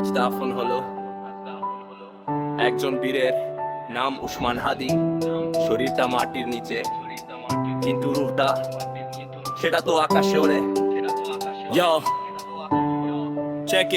আজ দাফন হলো। একজন বীরের নাম উসমান হাদি। শরীরটা মাটির নিচে কিন্তু রূপটা সেটা তো আকাশে ওড়ে। Yo, check.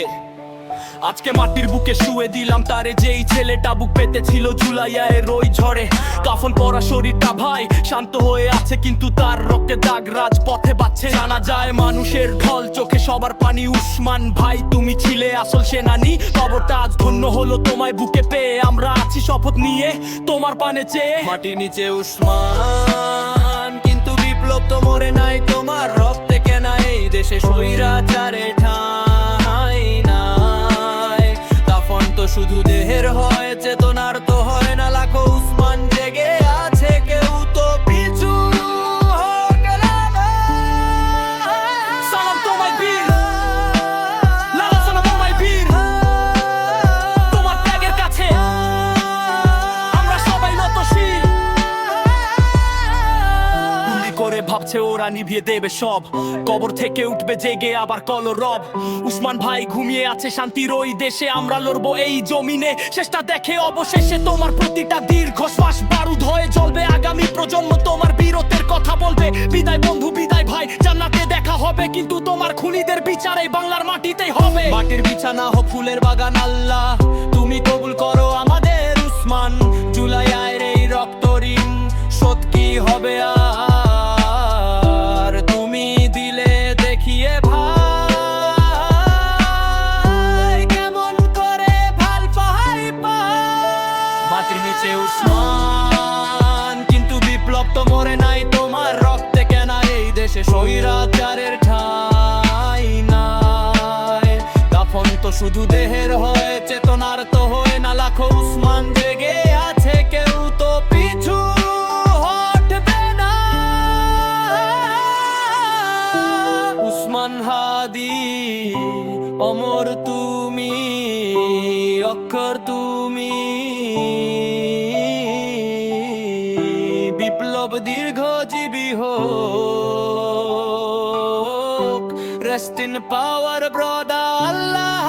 আজকে মাটির বুকে শুয়ে দিলাম তারে, যেই ছেলেটা বুক পেতে ছিল জুলাইয়ের ওই ঝড়ে। কাফন পরা শরীরটা ভাই শান্ত হয়ে আছে, কিন্তু তার রক্তে দাগ রাজ পথে বাচ্ছে। জানা যায় মানুষের ঢল, চোখে সবার পানি। উসমান, ভাই, তুমি ছিলে আসল সেনানি। খবরটা আজ ধন্য হলো তোমায় বুকে পেয়ে। আমরা আছি শপথ নিয়ে তোমার পানে চেয়ে। মাটির নিচে উসমান, কিন্তু বিপ্লব তো মরে নাই। তোমার রক্তে কেনা এই দেশে স্বৈরাচারে ভাবছে ওরা নিভিয়ে দেবে সব। কবর থেকে উঠবে জেগে আবার কল রব উসমান ভাই ঘুমিয়ে আছে শান্তির ওই দেশে, আমরা লড়বো এই জমিনে। শেষটা দেখে অবশেষে তোমার প্রতিটা দীর্ঘ শ্বাস বারুদ হয়ে জ্বলবে আগামী প্রজন্ম তোমার বীরত্বের কথা বলবে। বিদায় বন্ধু, বিদায় ভাই, জান্নাতে দেখা হবে, কিন্তু তোমার খুনিদের বিচারে বাংলার মাটিতেই হবে। মাটির বিছানা হোক ফুলের বাগান, আল্লাহ, তুমি কবুল করো আমাদের উসমান। জুলাই আয়ের এই রক্ত ঋণ কি হবে আর কেমন করে ভালো নিচে কিন্তু বিপ্লব তো নাই তোমার রক্তে এই দেশে স্বৈরাচারের ঠাই তো শুধু দেহের হয় উসমান হাদি অমর তুমি অক্ষর তুমি। বিপ্লব দীর্ঘজীবী হোক রেস্ট ইন পাওয়ার ব্রদা আল্লাহ